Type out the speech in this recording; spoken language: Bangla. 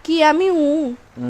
হুম কি আমি উ